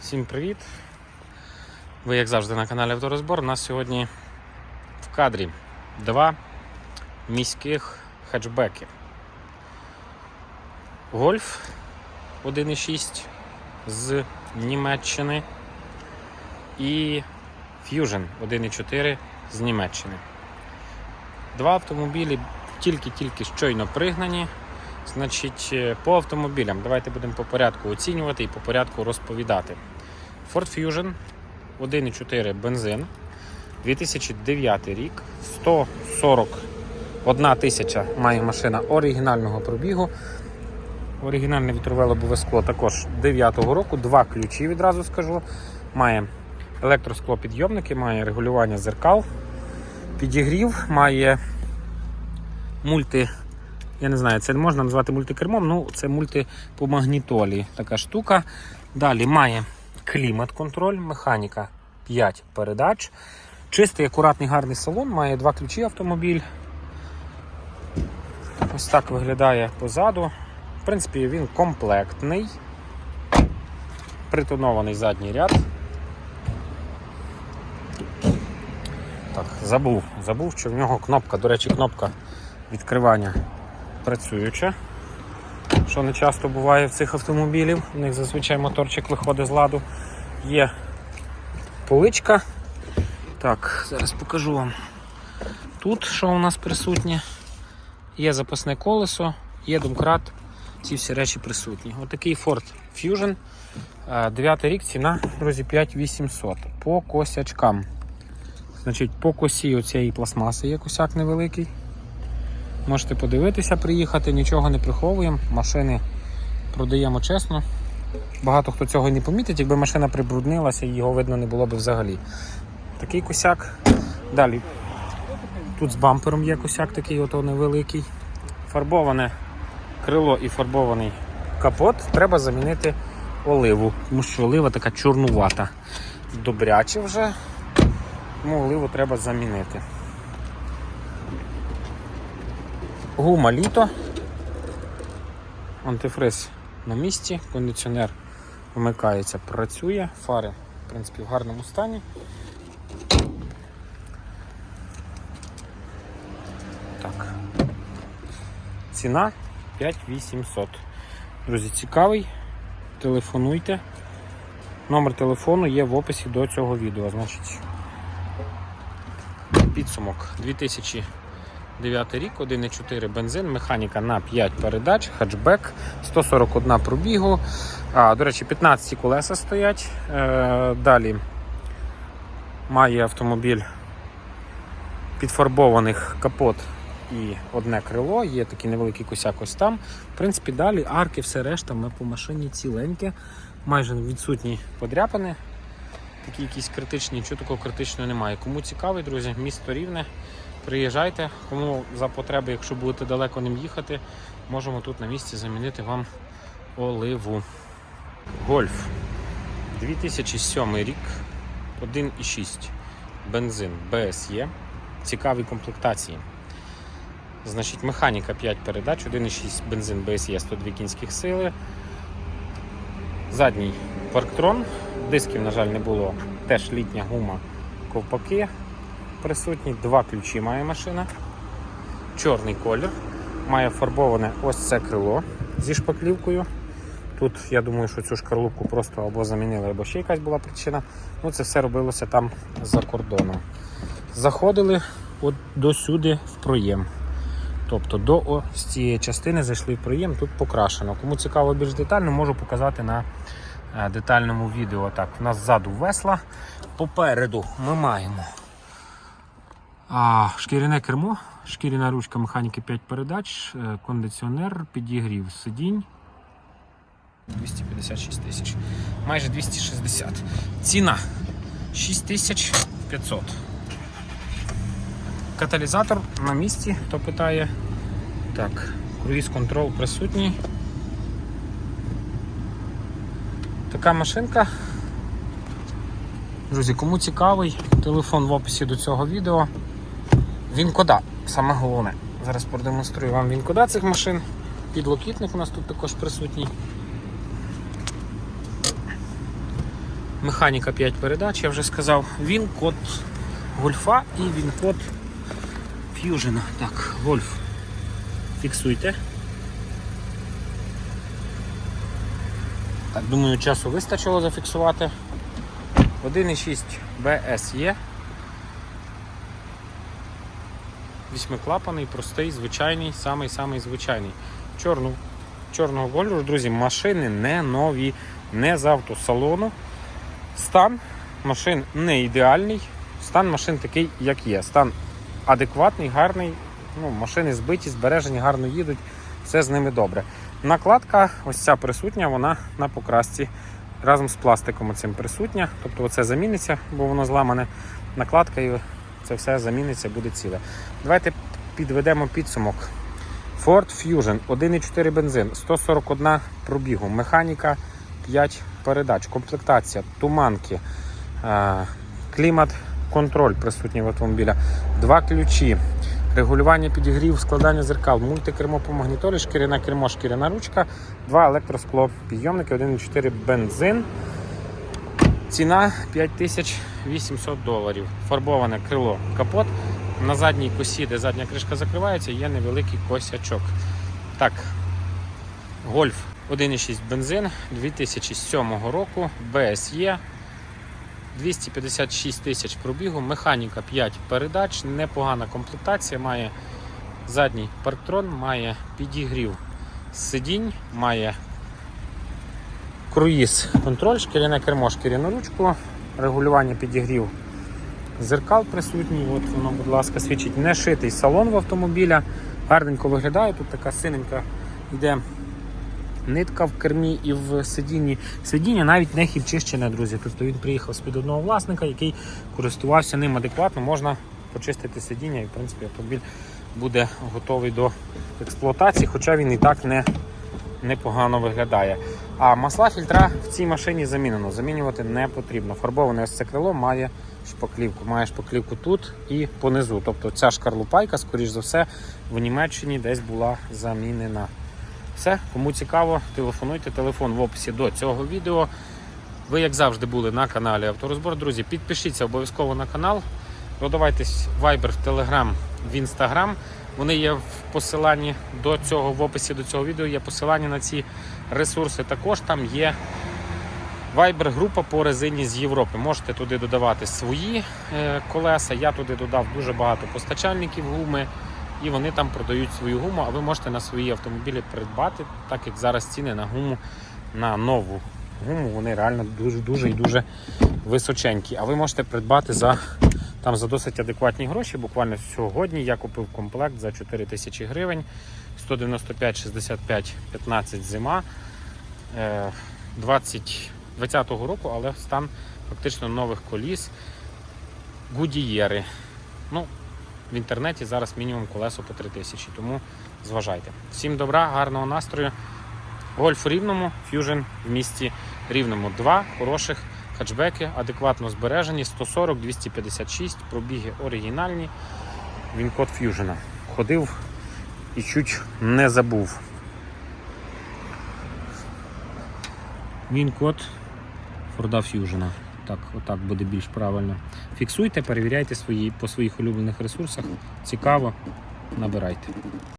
Всім привіт! Ви, як завжди, на каналі Авторозбор. У нас сьогодні в кадрі два міських хетчбеки. Гольф 1.6 з Німеччини і Fusion 1.4 з Німеччини. Два автомобілі тільки-тільки щойно пригнані. Значить, е, по автомобілям давайте будемо по порядку оцінювати і по порядку розповідати. Ford Fusion 1,4 бензин, 2009 рік, 141 тисяча має машина оригінального пробігу. Оригінальне вітрове лобове скло також 9 року, два ключі відразу скажу. Має електросклопідйомники, має регулювання зеркал, підігрів, має мульти. Я не знаю, це можна назвати мультикермом, ну це мульти по магнітолі така штука. Далі має клімат-контроль, механіка 5 передач. Чистий, акуратний, гарний салон, має два ключі автомобіль. Ось так виглядає позаду. В принципі, він комплектний, притонований задній ряд. Так, забув, забув, що в нього кнопка, до речі, кнопка відкривання працююча, що не часто буває в цих автомобілів. У них зазвичай моторчик виходить з ладу. Є поличка. Так, зараз покажу вам. Тут що у нас присутнє. Є запасне колесо, є домкрат, ці всі речі присутні. Отакий Ford Fusion. 9 рік ціна, друзі, 5800 по косячкам. Значить, по косі оцієї пластмаси є косяк невеликий. Можете подивитися, приїхати, нічого не приховуємо. Машини продаємо чесно. Багато хто цього не помітить, якби машина прибруднилася, його видно не було б взагалі. Такий косяк. Далі. Тут з бампером є косяк такий ото невеликий. Фарбоване крило і фарбований капот. Треба замінити оливу, тому що олива така чорнувата. Добряче вже, тому оливу треба замінити. Гума літо. Антифриз на місці, кондиціонер вмикається, працює, фари в принципі в гарному стані. Так. Ціна 5800. Друзі, цікавий. Телефонуйте. Номер телефону є в описі до цього відео. Значить, підсумок 2000 9 рік, 1,4 бензин, механіка на 5 передач, хатчбек, 141 пробігу. А, До речі, 15 колеса стоять. Е, Далі має автомобіль підфарбованих капот і одне крило, є такий невеликий косяк ось там. В принципі, далі арки, все решта, ми по машині ціленьке, майже відсутні подряпини. Такі якісь критичні, нічого такого критичного немає. Кому цікавий, друзі, місто рівне. Приїжджайте, кому за потреби, якщо будете далеко ним їхати, можемо тут на місці замінити вам оливу. Гольф 2007 рік, 1,6 бензин BSE, цікаві комплектації. Значить, механіка 5 передач, 1,6 бензин BSE 102 кінських сили. Задній парктрон, дисків, на жаль, не було. Теж літня гума, ковпаки присутні, два ключі має машина. Чорний колір. Має фарбоване ось це крило зі шпаклівкою. Тут я думаю, що цю шкарлупку просто або замінили, або ще якась була причина. Ну Це все робилося там за кордоном. Заходили от до сюди в проєм. Тобто до ось цієї частини зайшли в проєм, тут покрашено. Кому цікаво більш детально, можу показати на е, детальному відео. Так, У нас ззаду весла. Попереду ми маємо а, Шкіряне кермо, шкіряна ручка механіки 5 передач, е, кондиціонер, підігрів сидінь. 256 тисяч. Майже 260. Ціна 6500. Каталізатор на місці, хто питає. Так, круїз контрол присутній. Така машинка. Друзі, кому цікавий, телефон в описі до цього відео. Він-кода, саме головне. Зараз продемонструю вам він-кода цих машин. Підлокітник у нас тут також присутній. Механіка 5 передач, я вже сказав. Він код гольфа і він код ф'южена. Так, гольф. Фіксуйте. Так, думаю, часу вистачило зафіксувати. 1,6 BSE. Вісьмиклапаний, простий, звичайний, самий-самий звичайний. Чорну, чорного кольору, друзі, машини не нові, не з автосалону. Стан машин не ідеальний, стан машин такий, як є. Стан адекватний, гарний. Ну, машини збиті, збережені, гарно їдуть, все з ними добре. Накладка, ось ця присутня, вона на покрасці разом з пластиком цим присутня. Тобто оце заміниться, бо воно зламане. Накладка і це все заміниться, буде ціле. Давайте підведемо підсумок. Ford Fusion 1,4 бензин, 141 пробігу, механіка 5 передач, комплектація, туманки, е, клімат, контроль присутній в автомобіля, два ключі, регулювання підігрів, складання зеркал, мультикермо по магнітолі, шкіряне кермо, шкіряна ручка, два електроскло підйомники, 1,4 бензин. Ціна 5800 доларів. Фарбоване крило капот. На задній косі, де задня кришка закривається, є невеликий косячок. Так, Гольф 1,6 бензин 2007 року, BSE, 256 тисяч пробігу, механіка 5 передач, непогана комплектація, має задній парктрон, має підігрів сидінь, має круїз контроль, шкіряне кермо, шкіряну ручку, регулювання підігрів зеркал присутній. От воно, будь ласка, свідчить не шитий салон в автомобіля. Гарненько виглядає. Тут така синенька йде нитка в кермі і в сидінні. Сидіння навіть не хімчищене, друзі. Тобто він приїхав з-під одного власника, який користувався ним адекватно. Можна почистити сидіння і, в принципі, автомобіль буде готовий до експлуатації, хоча він і так не непогано виглядає. А масла фільтра в цій машині замінено. Замінювати не потрібно. Фарбоване ось це крило має шпаклівку. Має шпаклівку тут і понизу. Тобто ця шкарлупайка, скоріш за все, в Німеччині десь була замінена. Все, кому цікаво, телефонуйте. Телефон в описі до цього відео. Ви, як завжди, були на каналі Авторозбор. Друзі, підпишіться обов'язково на канал. Додавайтесь в Viber, в Telegram, в Instagram. Вони є в посиланні до цього, в описі до цього відео є посилання на ці ресурси. Також там є Viber-група по резині з Європи. Можете туди додавати свої е, колеса. Я туди додав дуже багато постачальників гуми, і вони там продають свою гуму, а ви можете на свої автомобілі придбати, так як зараз ціни на гуму на нову гуму, вони реально дуже дуже і дуже височенькі. А ви можете придбати за там за досить адекватні гроші. Буквально сьогодні я купив комплект за 4 тисячі гривень, 195, 65, 15 зима. Е, 20 20-го року, але стан фактично нових коліс. Гудієри. Ну, в інтернеті зараз мінімум колесо по 3 тисячі, тому зважайте. Всім добра, гарного настрою. Гольф у рівному, ф'южн в місті рівному. Два хороших хатчбеки, адекватно збережені, 140, 256, пробіги оригінальні. Він код ф'южена. Ходив і чуть не забув. Він код Форда Ф'южена. Так, отак буде більш правильно. Фіксуйте, перевіряйте свої, по своїх улюблених ресурсах. Цікаво, набирайте.